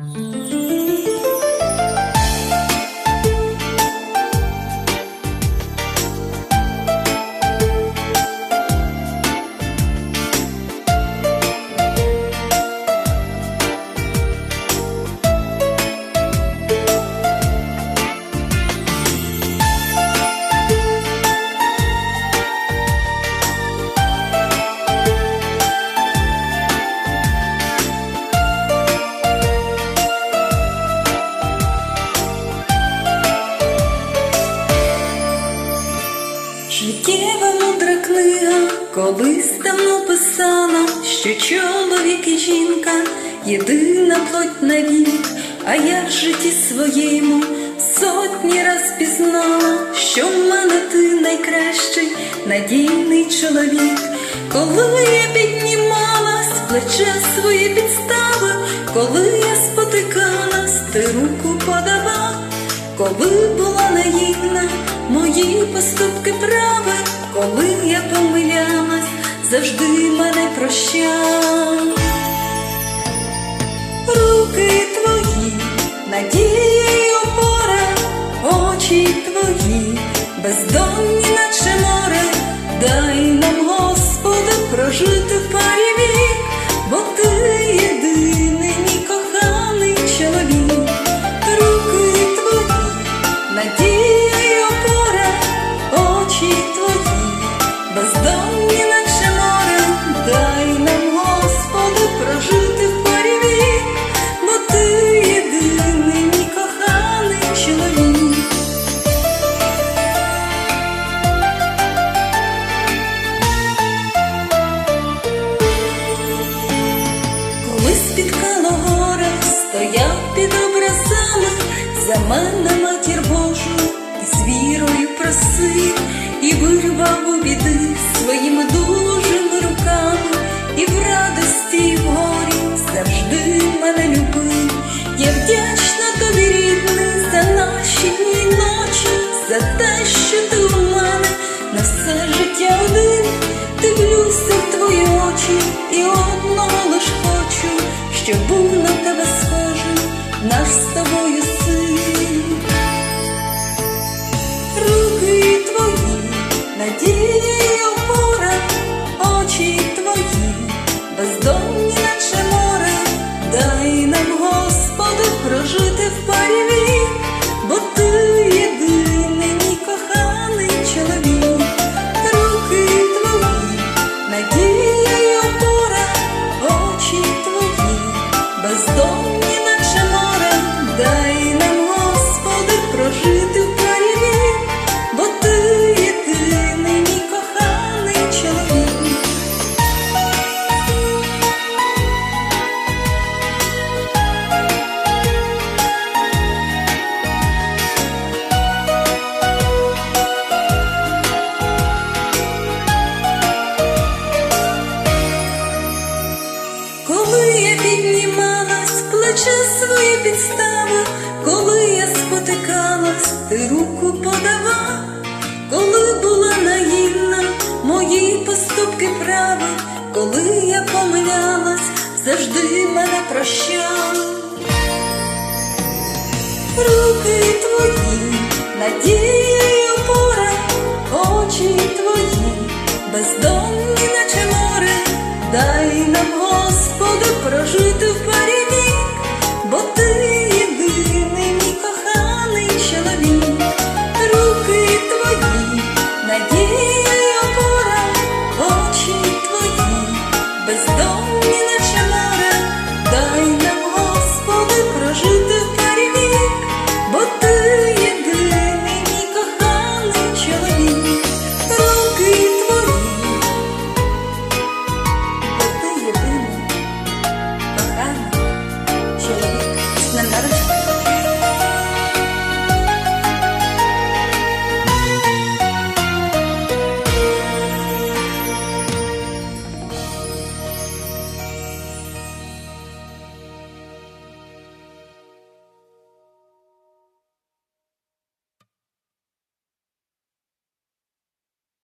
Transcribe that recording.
Mm-hmm. Життєва мудра книга колись давно писала, що чоловік і жінка єдина плоть на вік, а я в житті своєму сотні раз пізнала, що в мене ти найкращий, надійний чоловік, коли я піднімалась, плече своє підставив, коли я спотикалась, ти руку подавав. Коли була наївна, мої поступки прави, коли я помилялась, завжди мене прощав. Руки твої, надії опора, очі твої, бездонні, Спіткало горе, стояв під образами, за мене матір Божу, з вірою просив, і вирвав у біди щоб був на тебе схожий наш з тобою син. Руки твої, надія й опора, очі твої, бездонні, наче море, дай нам, Господи, прожити в парі бо ти єдиний підстава, коли я спотикалась, ти руку подавав, коли була наївна, мої поступки права, коли я помилялась, завжди мене прощала. Руки твої, надія й опора, очі твої, бездомні, наче море, дай нам, Господи, прожити.